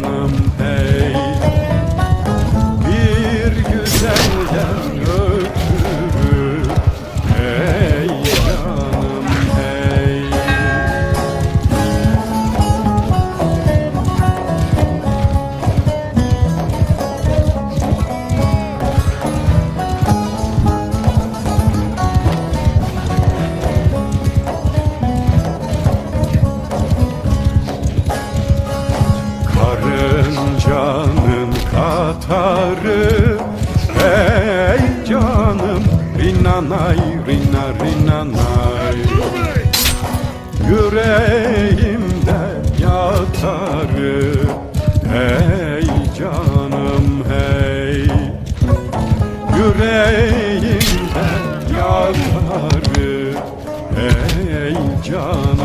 canım. Yatarım Ey canım rinanay rina rinanay. Yüreğimde yatarım Hey canım hey. Yüreğimde yatarım Hey canım